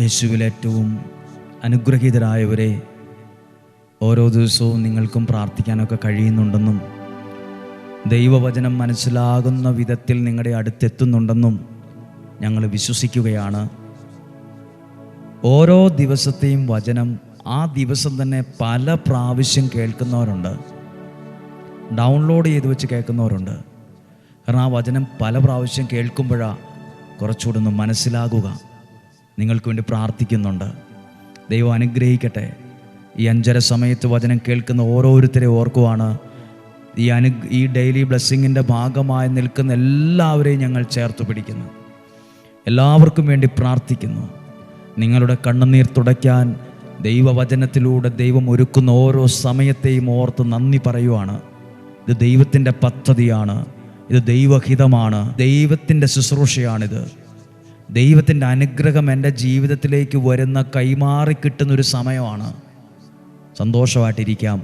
യേശുവിൽ ഏറ്റവും അനുഗ്രഹീതരായവരെ ഓരോ ദിവസവും നിങ്ങൾക്കും പ്രാർത്ഥിക്കാനൊക്കെ കഴിയുന്നുണ്ടെന്നും ദൈവവചനം മനസ്സിലാകുന്ന വിധത്തിൽ നിങ്ങളുടെ അടുത്തെത്തുന്നുണ്ടെന്നും ഞങ്ങൾ വിശ്വസിക്കുകയാണ്. ഓരോ ദിവസത്തെയും വചനം ആ ദിവസം തന്നെ പല പ്രാവശ്യം കേൾക്കുന്നവരുണ്ട്. ഡൗൺലോഡ് ചെയ്ത് വെച്ച് കേൾക്കുന്നവരുണ്ട്. കാരണം ആ വചനം പല പ്രാവശ്യം കേൾക്കുമ്പോഴാണ് കുറച്ചുകൂടെ ഒന്ന് മനസ്സിലാകുക. നിങ്ങൾക്ക് വേണ്ടി പ്രാർത്ഥിക്കുന്നുണ്ട്. ദൈവം അനുഗ്രഹിക്കട്ടെ. ഈ അഞ്ചര സമയത്ത് വചനം കേൾക്കുന്ന ഓരോരുത്തരെ ഓർക്കുവാണ്. ഈ അനു ഈ ഡെയിലി ബ്ലെസ്സിങ്ങിന്റെ ഭാഗമായി നിൽക്കുന്ന എല്ലാവരെയും ഞങ്ങൾ ചേർത്ത് പിടിക്കുന്നു. എല്ലാവർക്കും വേണ്ടി പ്രാർത്ഥിക്കുന്നു. നിങ്ങളുടെ കണ്ണുനീർ തുടയ്ക്കാൻ ദൈവവചനത്തിലൂടെ ദൈവം ഒരുക്കുന്ന ഓരോ സമയത്തെയും ഓർത്ത് നന്ദി പറയുവാണ്. ഇത് ദൈവത്തിന്റെ പദ്ധതിയാണ്. ഇത് ദൈവഹിതമാണ്. ദൈവത്തിന്റെ ശുശ്രൂഷയാണിത്. ദൈവത്തിന്റെ അനുഗ്രഹം എന്റെ ജീവിതത്തിലേക്ക് വരുന്ന കൈമാറി കിട്ടുന്ന ഒരു സമയമാണ്. സന്തോഷമായിട്ടിരിക്കാം.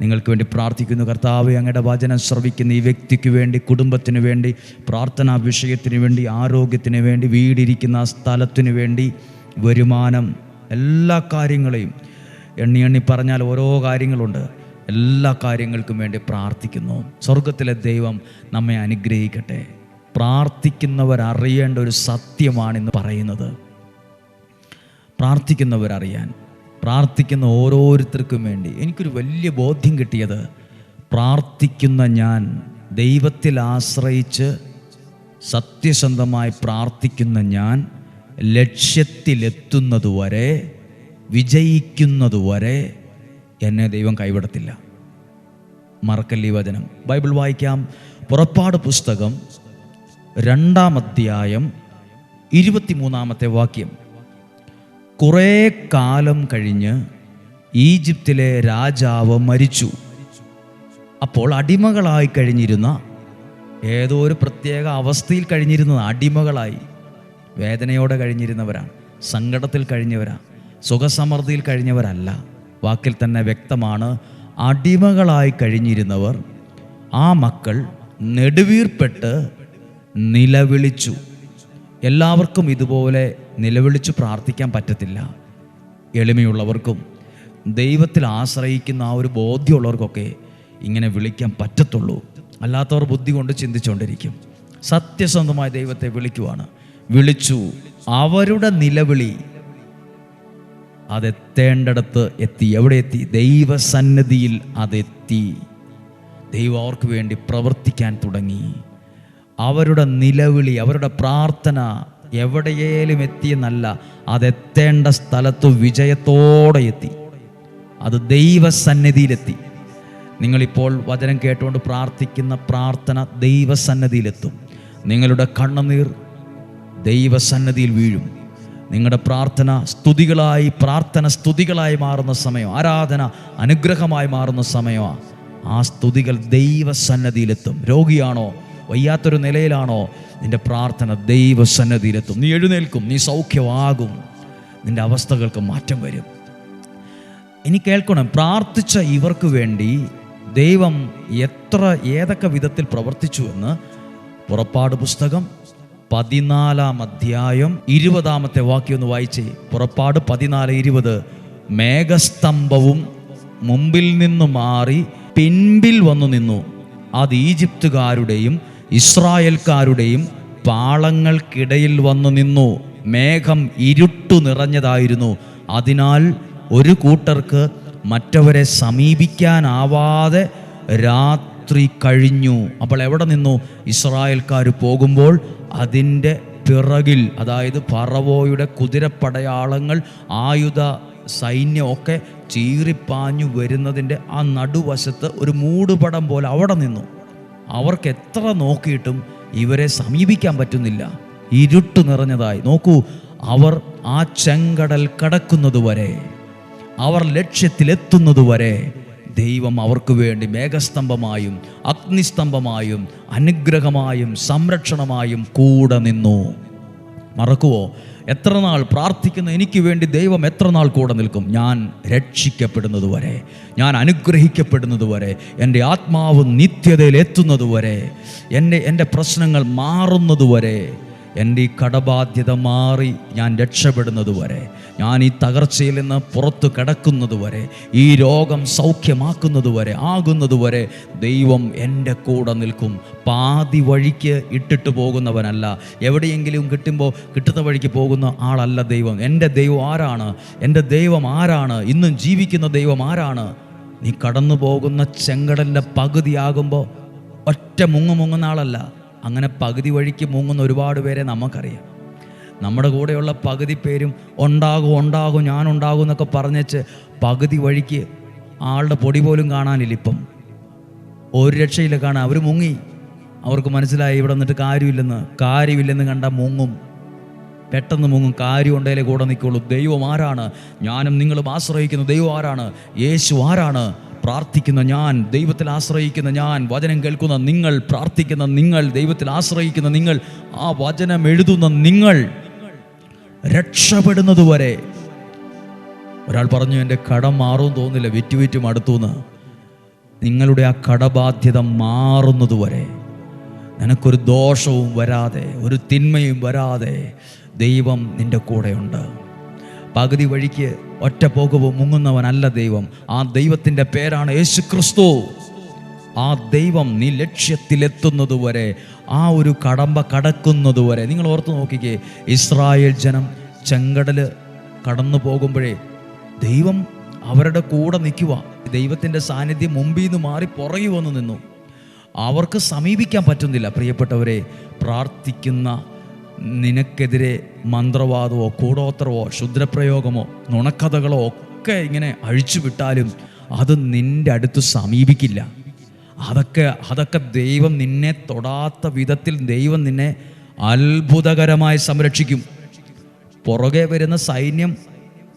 നിങ്ങൾക്ക് വേണ്ടി പ്രാർത്ഥിക്കുന്നു. കർത്താവ് അങ്ങയുടെ വചനം ശ്രവിക്കുന്ന ഈ വ്യക്തിക്ക് വേണ്ടി കുടുംബത്തിന് വേണ്ടി പ്രാർത്ഥനാ വിഷയത്തിന് വേണ്ടി ആരോഗ്യത്തിന് വേണ്ടി വീടിരിക്കുന്ന ആ സ്ഥലത്തിന് വേണ്ടി വരുമാനം എല്ലാ കാര്യങ്ങളെയും എണ്ണി എണ്ണി പറഞ്ഞാൽ ഓരോ കാര്യങ്ങളുണ്ട്. എല്ലാ കാര്യങ്ങൾക്കും വേണ്ടി പ്രാർത്ഥിക്കുന്നു. സ്വർഗത്തിലെ ദൈവം നമ്മെ അനുഗ്രഹിക്കട്ടെ. പ്രാർത്ഥിക്കുന്നവർ അറിയേണ്ട ഒരു സത്യമാണെന്ന് പറയുന്നത്. പ്രാർത്ഥിക്കുന്നവരറിയാൻ പ്രാർത്ഥിക്കുന്ന ഓരോരുത്തർക്കും വേണ്ടി. എനിക്കൊരു വലിയ ബോധ്യം കിട്ടിയത് പ്രാർത്ഥിക്കുന്ന ഞാൻ ദൈവത്തിൽ ആശ്രയിച്ച് സത്യസന്ധമായി പ്രാർത്ഥിക്കുന്ന ഞാൻ ലക്ഷ്യത്തിലെത്തുന്നതുവരെ വിജയിക്കുന്നതുവരെ എന്നെ ദൈവം കൈവിടത്തില്ല. മറക്കല്ലി വചനം? ബൈബിൾ വായിക്കാം. പുറപ്പാട് പുസ്തകം രണ്ടാം അധ്യായം ഇരുപത്തിമൂന്നാമത്തെ വാക്യം. കുറേ കാലം കഴിഞ്ഞ് ഈജിപ്തിലെ രാജാവ് മരിച്ചു. അപ്പോൾ അടിമകളായി കഴിഞ്ഞിരുന്ന ഏതോ ഒരു പ്രത്യേക അവസ്ഥയിൽ കഴിഞ്ഞിരുന്ന അടിമകളായി. വേദനയോടെ കഴിഞ്ഞിരുന്നവരാണ് സങ്കടത്തിൽ കഴിഞ്ഞവരാണ് സുഖസമൃദ്ധിയിൽ കഴിഞ്ഞവരല്ല. വാക്കിൽ തന്നെ വ്യക്തമാണ് അടിമകളായി കഴിഞ്ഞിരുന്നവർ ആ മക്കൾ നെടുവീർപ്പെട്ട് നിലവിളിച്ചു. എല്ലാവർക്കും ഇതുപോലെ നിലവിളിച്ചു പ്രാർത്ഥിക്കാൻ പറ്റത്തില്ല. എളിമയുള്ളവർക്കും ദൈവത്തിൽ ആശ്രയിക്കുന്ന ആ ഒരു ബോധ്യമുള്ളവർക്കൊക്കെ ഇങ്ങനെ വിളിക്കാൻ പറ്റത്തുള്ളൂ. അല്ലാത്തവർ ബുദ്ധി കൊണ്ട് ചിന്തിച്ചുകൊണ്ടിരിക്കും സത്യസന്ധമായ ദൈവത്തെ വിളിക്കുവാണ്. വിളിച്ചു. അവരുടെ നിലവിളി അതെത്തേണ്ടടത്ത് എത്തി? എവിടെ എത്തി? ദൈവസന്നിധിയിൽ അതെത്തി. ദൈവം അവർക്ക് വേണ്ടി പ്രവർത്തിക്കാൻ തുടങ്ങി. അവരുടെ നിലവിളി അവരുടെ പ്രാർത്ഥന എവിടെയേലും എത്തിയെന്നല്ല അതെത്തേണ്ട സ്ഥലത്ത് വിജയത്തോടെ എത്തി. അത് ദൈവസന്നിധിയിലെത്തി. നിങ്ങളിപ്പോൾ വചനം കേട്ടുകൊണ്ട് പ്രാർത്ഥിക്കുന്ന പ്രാർത്ഥന ദൈവസന്നിധിയിലെത്തും. നിങ്ങളുടെ കണ്ണുനീർ ദൈവസന്നിധിയിൽ വീഴും. നിങ്ങളുടെ പ്രാർത്ഥന സ്തുതികളായി പ്രാർത്ഥന സ്തുതികളായി മാറുന്ന സമയം ആരാധന അനുഗ്രഹമായി മാറുന്ന സമയമാണ് ആ സ്തുതികൾ ദൈവസന്നദ്ധിയിലെത്തും രോഗിയാണോ? വയ്യാത്തൊരു നിലയിലാണോ? നിന്റെ പ്രാർത്ഥന ദൈവസന്നദ്ധിയിലെത്തും നീ എഴുന്നേൽക്കും നീ സൗഖ്യമാകും. നിന്റെ അവസ്ഥകൾക്ക് മാറ്റം വരും. ഇനി കേൾക്കണം പ്രാർത്ഥിച്ച ഇവർക്ക് വേണ്ടി ദൈവം എത്ര ഏതൊക്കെ വിധത്തിൽ പ്രവർത്തിച്ചു എന്ന് പുറപ്പാട് പുസ്തകം പതിനാലാം അധ്യായം ഇരുപതാമത്തെ വാക്യം ഒന്ന് വായിച്ചേ. പുറപ്പാട് പതിനാല് ഇരുപത് മേഘസ്തംഭവും മുമ്പിൽ നിന്ന് മാറി പിൻപിൽ വന്നു നിന്നു. അത് ഈജിപ്തുകാരുടെയും ഇസ്രായേൽക്കാരുടെയും പാളങ്ങൾക്കിടയിൽ വന്നു നിന്നു. മേഘം ഇരുട്ടു നിറഞ്ഞതായിരുന്നു. അതിനാൽ ഒരു കൂട്ടർക്ക് മറ്റവരെ സമീപിക്കാനാവാതെ രാത്രി കഴിഞ്ഞു. അപ്പോൾ എവിടെ നിന്നു? ഇസ്രായേൽക്കാർ പോകുമ്പോൾ അതിന്റെ പിറകിൽ അതായത് പറവോയുടെ കുതിരപ്പടയാളങ്ങൾ ആയുധ സൈന്യമൊക്കെ ചീറിപ്പാഞ്ഞു വരുന്നതിന്റെ ആ നടുവശത്ത് ഒരു മൂടുപടം പോലെ അവിടെ നിന്നു. അവർക്ക് എത്ര നോക്കിയിട്ടും ഇവരെ സമീപിക്കാൻ പറ്റുന്നില്ല. ഇരുട്ട് നിറഞ്ഞതായി. നോക്കൂ അവർ ആ ചെങ്കടൽ കടക്കുന്നതുവരെ അവർ ലക്ഷ്യത്തിലെത്തുന്നതുവരെ ദൈവം അവർക്ക് വേണ്ടി മേഘസ്തംഭമായും അഗ്നിസ്തംഭമായും അനുഗ്രഹമായും സംരക്ഷണമായും കൂടെ നിന്നു. മറക്കുവോ? എത്ര നാൾ പ്രാർത്ഥിക്കുന്ന എനിക്ക് വേണ്ടി ദൈവം എത്ര നാൾ കൂടെ നിൽക്കും? ഞാൻ രക്ഷിക്കപ്പെടുന്നതുവരെ ഞാൻ അനുഗ്രഹിക്കപ്പെടുന്നതുവരെ എന്റെ ആത്മാവ് നിത്യതയിൽ എത്തുന്നത് വരെ എന്റെ എന്റെ പ്രശ്നങ്ങൾ മാറുന്നത് വരെ എന്റെ ഈ കടബാധ്യത മാറി ഞാൻ രക്ഷപ്പെടുന്നത് വരെ ഞാൻ ഈ തകർച്ചയിൽ നിന്ന് പുറത്തു കിടക്കുന്നത് വരെ ഈ രോഗം സൗഖ്യമാക്കുന്നത് വരെ ആകുന്നത് വരെ ദൈവം എന്റെ കൂടെ നിൽക്കും. പാതി വഴിക്ക് ഇട്ടിട്ട് പോകുന്നവനല്ല. എവിടെയെങ്കിലും കിട്ടുമ്പോൾ കിട്ടുന്ന വഴിക്ക് പോകുന്ന ആളല്ല ദൈവം. എന്റെ ദൈവം ആരാണ്? എന്റെ ദൈവം ആരാണ്? ഇന്നും ജീവിക്കുന്ന ദൈവം ആരാണ്? നീ കടന്നു പോകുന്ന ചെങ്കടലിന്റെ പകുതിയാകുമ്പോൾ ഒറ്റ മുങ്ങു മുങ്ങുന്ന ആളല്ല. അങ്ങനെ പകുതി വഴിക്ക് മുങ്ങുന്ന ഒരുപാട് പേരെ നമുക്കറിയാം. നമ്മുടെ കൂടെയുള്ള പകുതി പേരും ഉണ്ടാകും ഉണ്ടാകും ഞാനുണ്ടാകും എന്നൊക്കെ പറഞ്ഞേച്ച് പകുതി വഴിക്ക് ആളുടെ പൊടി പോലും കാണാനില്ല ഇപ്പം. ഒരു രക്ഷയില്ല കാണാൻ. അവർ മുങ്ങി. അവർക്ക് മനസ്സിലായി ഇവിടെ നിന്നിട്ട് കാര്യമില്ലെന്ന്. കാര്യമില്ലെന്ന് കണ്ട മുങ്ങും. പെട്ടെന്ന് മുങ്ങും. കാര്യം ഉണ്ടേലേ കൂടെ നിൽക്കുള്ളൂ. ദൈവം ആരാണ്? ഞാനും നിങ്ങളും ആശ്രയിക്കുന്ന. ദൈവം ആരാണ്? യേശു ആരാണ്? പ്രാർത്ഥിക്കുന്ന ഞാൻ ദൈവത്തിൽ ആശ്രയിക്കുന്ന ഞാൻ വചനം കേൾക്കുന്ന നിങ്ങൾ പ്രാർത്ഥിക്കുന്ന നിങ്ങൾ ദൈവത്തിൽ ആശ്രയിക്കുന്ന നിങ്ങൾ ആ വചനം എഴുതുന്ന നിങ്ങൾ രക്ഷപ്പെടുന്നതുവരെ. ഒരാൾ പറഞ്ഞു എന്റെ കടം മാറും തോന്നില്ല വിറ്റു വിറ്റ് മടുത്തുനിന്ന് നിങ്ങളുടെ ആ കടബാധ്യത മാറുന്നതുവരെ. നിനക്കൊരു ദോഷവും വരാതെ ഒരു തിന്മയും വരാതെ ദൈവം നിന്റെ കൂടെയുണ്ട്. പകുതി വഴിക്ക് ഒറ്റ പോകുമ്പോൾ മുങ്ങുന്നവനല്ല ദൈവം. ആ ദൈവത്തിന്റെ പേരാണ് യേശു ക്രിസ്തു ആ ദൈവം നീ ലക്ഷ്യത്തിലെത്തുന്നത് വരെ ആ ഒരു കടമ്പ കടക്കുന്നത് വരെ. നിങ്ങൾ ഓർത്ത് നോക്കിക്കേ ഇസ്രായേൽ ജനം ചെങ്കടൽ കടന്നു പോകുമ്പോഴേ ദൈവം അവരുടെ കൂടെ നിൽക്കുക ദൈവത്തിന്റെ സാന്നിധ്യം മുമ്പിൽ നിന്ന് മാറി പുറകെ വന്നു നിന്നു. അവർക്ക് സമീപിക്കാൻ പറ്റുന്നില്ല. പ്രിയപ്പെട്ടവരെ പ്രാർത്ഥിക്കുന്ന നിനക്കെതിരെ മന്ത്രവാദമോ കൂടോത്രമോ ക്ഷുദ്രപ്രയോഗമോ നുണക്കഥകളോ ഒക്കെ ഇങ്ങനെ അഴിച്ചു വിട്ടാലും അത് നിന്റെ അടുത്ത് സമീപിക്കില്ല. അതൊക്കെ അതൊക്കെ ദൈവം നിന്നെ തൊടാത്ത വിധത്തിൽ ദൈവം നിന്നെ അത്ഭുതകരമായി സംരക്ഷിക്കും. പുറകെ വരുന്ന സൈന്യം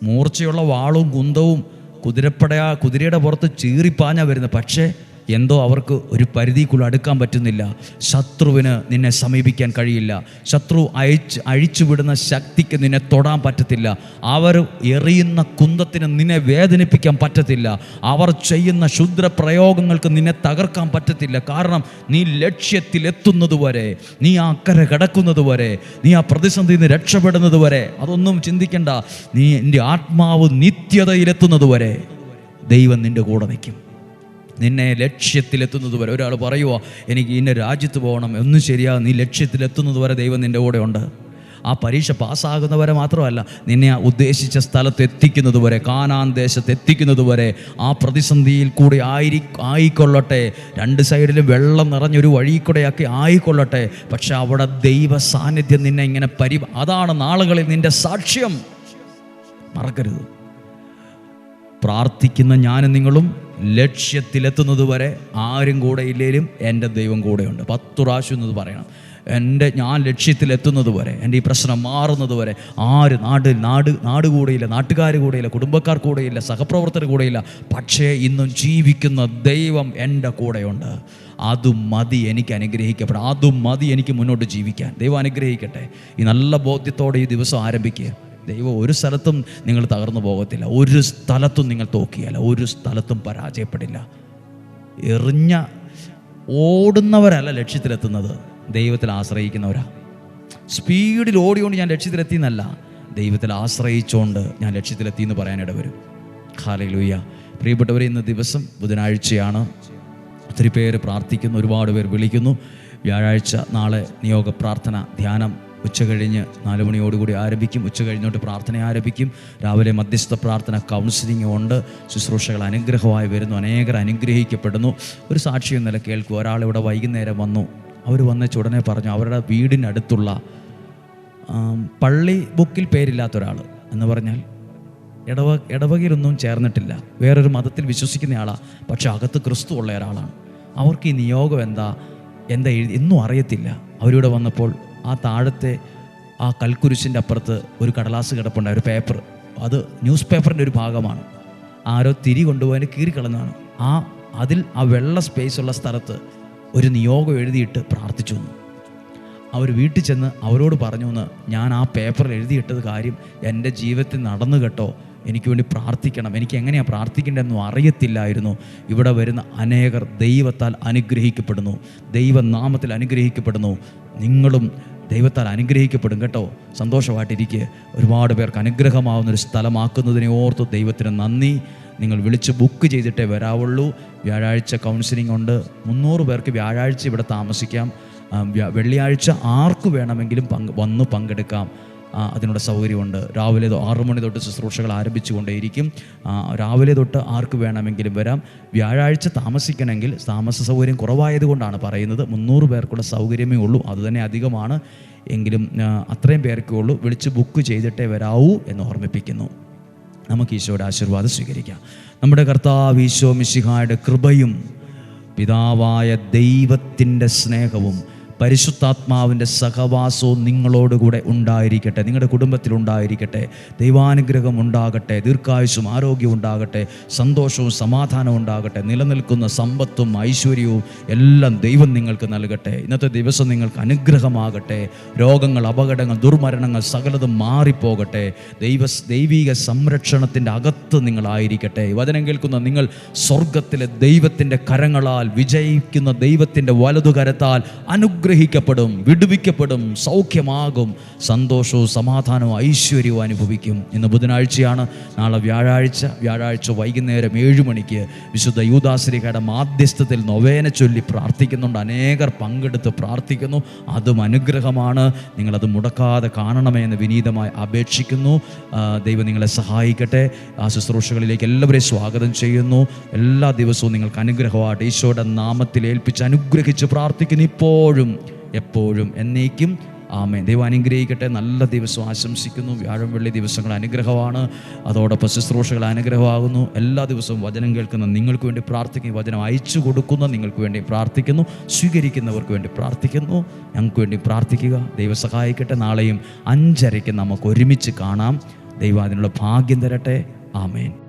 മൂർച്ചയുള്ള വാളും കുന്തവും കുതിരപ്പടയാ കുതിരയുടെ പുറത്ത് ചീറിപ്പാഞ്ഞാ വരുന്നത്. പക്ഷേ എന്തോ അവർക്ക് ഒരു പരിധിക്കുള്ള അടുക്കാൻ പറ്റുന്നില്ല. ശത്രുവിന് നിന്നെ സമീപിക്കാൻ കഴിയില്ല. ശത്രു അയച്ച് അഴിച്ചുവിടുന്ന ശക്തിക്ക് നിന്നെ തൊടാൻ പറ്റത്തില്ല. അവർ എറിയുന്ന കുന്തത്തിന് നിന്നെ വേദനിപ്പിക്കാൻ പറ്റത്തില്ല. അവർ ചെയ്യുന്ന ശുദ്ര പ്രയോഗങ്ങൾക്ക് നിന്നെ തകർക്കാൻ പറ്റത്തില്ല. കാരണം നീ ലക്ഷ്യത്തിലെത്തുന്നത് വരെ നീ ആ അക്കരെ കിടക്കുന്നത് വരെ നീ ആ പ്രതിസന്ധിയിൽ നിന്ന് രക്ഷപ്പെടുന്നത് വരെ അതൊന്നും ചിന്തിക്കണ്ട. നീ എന്റെ ആത്മാവ് നിത്യതയിലെത്തുന്നത് വരെ ദൈവം നിന്റെ കൂടെ നിൽക്കും. നിന്നെ ലക്ഷ്യത്തിലെത്തുന്നത് വരെ ഒരാൾ പറയുമോ എനിക്ക് ഇന്ന രാജ്യത്ത് പോകണം ഒന്നും ശരിയാ നീ ലക്ഷ്യത്തിലെത്തുന്നത് വരെ ദൈവം നിന്റെ കൂടെ ഉണ്ട്. ആ പരീക്ഷ പാസ്സാകുന്നവരെ മാത്രമല്ല നിന്നെ ഉദ്ദേശിച്ച സ്ഥലത്ത് എത്തിക്കുന്നത് വരെ കാനാൻ ദേശത്ത് എത്തിക്കുന്നത് വരെ ആ പ്രതിസന്ധിയിൽ കൂടി ആയിരി ആയിക്കൊള്ളട്ടെ. രണ്ട് സൈഡിലും വെള്ളം നിറഞ്ഞൊരു വഴി കൂടെയൊക്കെ ആയിക്കൊള്ളട്ടെ. പക്ഷെ അവിടെ ദൈവ സാന്നിധ്യം നിന്നെ ഇങ്ങനെ പരി അതാണ് നാളുകളിൽ നിന്റെ സാക്ഷ്യം. മറക്കരുത്. പ്രാർത്ഥിക്കുന്ന ഞാനും നിങ്ങളും ലക്ഷ്യത്തിലെത്തുന്നത് വരെ ആരും കൂടെ ഇല്ലേലും എന്റെ ദൈവം കൂടെയുണ്ട്. പത്തു പ്രാവശ്യം എന്നത് പറയണം. എന്റെ ഞാൻ ലക്ഷ്യത്തിലെത്തുന്നത് വരെ എന്റെ ഈ പ്രശ്നം മാറുന്നത് വരെ ആര് നാട് നാട് നാട് കൂടെയില്ല നാട്ടുകാർ കൂടെയില്ല കുടുംബക്കാർ കൂടെയില്ല സഹപ്രവർത്തകർ കൂടെയില്ല പക്ഷേ ഇന്നും ജീവിക്കുന്ന ദൈവം എന്റെ കൂടെയുണ്ട്. അതും മതി എനിക്ക് അനുഗ്രഹിക്കപ്പെടാം അതും മതി എനിക്ക് മുന്നോട്ട് ജീവിക്കാൻ. ദൈവം അനുഗ്രഹിക്കട്ടെ. ഈ നല്ല ബോധ്യത്തോടെ ഈ ദിവസം ആരംഭിക്കുക. ദൈവം ഒരു സ്ഥലത്തും നിങ്ങൾ തകർന്നു പോകത്തില്ല. ഒരു സ്ഥലത്തും നിങ്ങൾ തോക്കിയല്ല ഒരു സ്ഥലത്തും പരാജയപ്പെടില്ല. എറിഞ്ഞ ഓടുന്നവരല്ല ലക്ഷ്യത്തിലെത്തുന്നത്. ദൈവത്തിൽ ആശ്രയിക്കുന്നവരാ. സ്പീഡിൽ ഓടിയോണ്ട് ഞാൻ ലക്ഷ്യത്തിലെത്തി എന്നല്ല ദൈവത്തിൽ ആശ്രയിച്ചുകൊണ്ട് ഞാൻ ലക്ഷ്യത്തിലെത്തി എന്ന് പറയാനിട വരും ഖാലയിലൂയ്യ പ്രിയപ്പെട്ടവരെ ഇന്ന് ദിവസം ബുധനാഴ്ചയാണ്. ഒത്തിരി പേര് പ്രാർത്ഥിക്കുന്നു ഒരുപാട് പേർ വിളിക്കുന്നു. വ്യാഴാഴ്ച നാളെ നിയോഗ പ്രാർത്ഥന ധ്യാനം ഉച്ച കഴിഞ്ഞ് നാല് മണിയോടുകൂടി ആരംഭിക്കും. ഉച്ച കഴിഞ്ഞോട്ട് പ്രാർത്ഥന ആരംഭിക്കും. രാവിലെ മധ്യസ്ഥ പ്രാർത്ഥന കൗൺസിലിംഗ് ഉണ്ട്. ശുശ്രൂഷകൾ അനുഗ്രഹമായി വരുന്നു. അനേകർ അനുഗ്രഹിക്കപ്പെടുന്നു. ഒരു സാക്ഷ്യം നില കേൾക്കും ഒരാൾ ഇവിടെ വൈകുന്നേരം വന്നു. അവർ വന്ന ഉടനെ പറഞ്ഞു അവരുടെ വീടിനടുത്തുള്ള പള്ളി ബുക്കിൽ പേരില്ലാത്ത ഒരാൾ എന്ന് പറഞ്ഞാൽ ഇടവ ഇടവകയിലൊന്നും ചേർന്നിട്ടില്ല. വേറൊരു മതത്തിൽ വിശ്വസിക്കുന്ന ആളാണ് പക്ഷേ അകത്ത് ക്രിസ്തു ഉള്ള ഒരാളാണ്. അവർക്ക് ഈ നിയോഗം എന്താ? എന്താ എഴുതി? എന്നും അറിയത്തില്ല. അവരിവിടെ വന്നപ്പോൾ ആ താഴത്തെ ആ കൽക്കുരിശിന്റെ അപ്പുറത്ത് ഒരു കടലാസ് കിടപ്പുണ്ട് ഒരു പേപ്പർ അത് ന്യൂസ് പേപ്പറിന്റെ ഒരു ഭാഗമാണ്. ആരോ തിരി കൊണ്ടുപോയതിന് കീറിക്കളഞ്ഞാണ് ആ അതിൽ ആ വെള്ള സ്പേസ് ഉള്ള സ്ഥലത്ത് ഒരു നിയോഗം എഴുതിയിട്ട് പ്രാർത്ഥിച്ചു വന്നു. അവർ വീട്ടിൽ ചെന്ന് അവരോട് പറഞ്ഞു എന്ന് ഞാൻ ആ പേപ്പറിൽ എഴുതിയിട്ടത് കാര്യം എന്റെ ജീവിതത്തിൽ നടന്നു കേട്ടോ. എനിക്ക് വേണ്ടി പ്രാർത്ഥിക്കണം. എനിക്ക് എങ്ങനെയാണ് പ്രാർത്ഥിക്കേണ്ടതെന്നും അറിയത്തില്ലായിരുന്നു. ഇവിടെ വരുന്ന അനേകർ ദൈവത്താൽ അനുഗ്രഹിക്കപ്പെടുന്നു. ദൈവനാമത്തിൽ അനുഗ്രഹിക്കപ്പെടുന്നു. നിങ്ങളും ദൈവത്താൽ അനുഗ്രഹിക്കപ്പെടും കേട്ടോ. സന്തോഷമായിട്ടിരിക്കുക ഒരുപാട് പേർക്ക് അനുഗ്രഹമാവുന്ന ഒരു സ്ഥലമാക്കുന്നതിനെ ഓർത്ത് ദൈവത്തിന് നന്ദി. നിങ്ങൾ വിളിച്ച് ബുക്ക് ചെയ്തിട്ടേ വരാവുള്ളൂ. വ്യാഴാഴ്ച കൗൺസിലിംഗ് ഉണ്ട്. മുന്നൂറ് പേർക്ക് വ്യാഴാഴ്ച ഇവിടെ താമസിക്കാം. വെള്ളിയാഴ്ച ആർക്ക് വേണമെങ്കിലും പങ്ക് വന്ന് പങ്കെടുക്കാം. അതിനുള്ള സൗകര്യമുണ്ട്. രാവിലെ ആറു മണി തൊട്ട് ശുശ്രൂഷകൾ ആരംഭിച്ചുകൊണ്ടേയിരിക്കും. രാവിലെ തൊട്ട് ആർക്ക് വേണമെങ്കിലും വരാം. വ്യാഴാഴ്ച താമസിക്കണമെങ്കിൽ താമസ സൗകര്യം കുറവായതുകൊണ്ടാണ് പറയുന്നത്. മുന്നൂറ് പേർക്കുള്ള സൗകര്യമേ ഉള്ളൂ. അതുതന്നെ അധികമാണ്. എങ്കിലും അത്രയും പേർക്കേ ഉള്ളൂ. വിളിച്ച് ബുക്ക് ചെയ്തിട്ടേ വരാവൂ എന്ന് ഓർമ്മിപ്പിക്കുന്നു. നമുക്ക് ഈശോയുടെ ആശീർവാദം സ്വീകരിക്കാം. നമ്മുടെ കർത്താവ് ഈശോ മിശിഹായുടെ കൃപയും പിതാവായ ദൈവത്തിന്റെ സ്നേഹവും പരിശുദ്ധാത്മാവിന്റെ സഹവാസവും നിങ്ങളോടുകൂടെ ഉണ്ടായിരിക്കട്ടെ. നിങ്ങളുടെ കുടുംബത്തിൽ ഉണ്ടായിരിക്കട്ടെ. ദൈവാനുഗ്രഹം ഉണ്ടാകട്ടെ. ദീർഘായുസും ആരോഗ്യവും ഉണ്ടാകട്ടെ. സന്തോഷവും സമാധാനവും ഉണ്ടാകട്ടെ. നിലനിൽക്കുന്ന സമ്പത്തും ഐശ്വര്യവും എല്ലാം ദൈവം നിങ്ങൾക്ക് നൽകട്ടെ. ഇന്നത്തെ ദിവസം നിങ്ങൾക്ക് അനുഗ്രഹമാകട്ടെ. രോഗങ്ങൾ അപകടങ്ങൾ ദുർമരണങ്ങൾ സകലതും മാറിപ്പോകട്ടെ. ദൈവ ദൈവിക സംരക്ഷണത്തിന്റെ അകത്ത് നിങ്ങളായിരിക്കട്ടെ. വചനം കേൾക്കുന്ന നിങ്ങൾ സ്വർഗത്തിലെ ദൈവത്തിന്റെ കരങ്ങളാൽ വിജയിക്കുന്ന ദൈവത്തിന്റെ വലതുകരത്താൽ അനുഗ്രഹിക്കപ്പെടും വിടുവിക്കപ്പെടും സൗഖ്യമാകും സന്തോഷവും സമാധാനവും ഐശ്വര്യവും അനുഭവിക്കും ഇന്ന് ബുധനാഴ്ചയാണ്. നാളെ വ്യാഴാഴ്ച വ്യാഴാഴ്ച വൈകുന്നേരം ഏഴ് മണിക്ക് വിശുദ്ധ യൂദാശ്രീകയുടെ മാധ്യസ്ഥത്തിൽ നൊവേന ചൊല്ലി പ്രാർത്ഥിക്കുന്നുണ്ട്. അനേകർ പങ്കെടുത്ത് പ്രാർത്ഥിക്കുന്നു. അതും അനുഗ്രഹമാണ്. നിങ്ങളത് മുടക്കാതെ കാണണമേ എന്ന് വിനീതമായി അപേക്ഷിക്കുന്നു. ദൈവം നിങ്ങളെ സഹായിക്കട്ടെ. ആ ശുശ്രൂഷകളിലേക്ക് എല്ലാവരെയും സ്വാഗതം ചെയ്യുന്നു. എല്ലാ ദിവസവും നിങ്ങൾക്ക് അനുഗ്രഹമായിട്ട് ഈശോയുടെ നാമത്തിൽ ഏൽപ്പിച്ച് അനുഗ്രഹിച്ച് പ്രാർത്ഥിക്കുന്നു. ഇപ്പോഴും എപ്പോഴും എന്നേക്കും ആമേ ദൈവം അനുഗ്രഹിക്കട്ടെ. നല്ല ദിവസം ആശംസിക്കുന്നു. വ്യാഴം വെള്ളി ദിവസങ്ങൾ അനുഗ്രഹമാണ്. അതോടൊപ്പം ശുശ്രൂഷകൾ അനുഗ്രഹമാകുന്നു. എല്ലാ ദിവസവും വചനം കേൾക്കുന്ന നിങ്ങൾക്ക് വേണ്ടി പ്രാർത്ഥിക്കുന്നു. വചനം അയച്ചു കൊടുക്കുന്ന നിങ്ങൾക്ക് വേണ്ടി പ്രാർത്ഥിക്കുന്നു. സ്വീകരിക്കുന്നവർക്ക് വേണ്ടി പ്രാർത്ഥിക്കുന്നു. ഞങ്ങൾക്ക് വേണ്ടി പ്രാർത്ഥിക്കുക. ദൈവം സഹായിക്കട്ടെ. നാളെയും അഞ്ചരയ്ക്ക് നമുക്ക് ഒരുമിച്ച് കാണാം. ദൈവം അതിനുള്ള ഭാഗ്യം തരട്ടെ. ആമേൻ.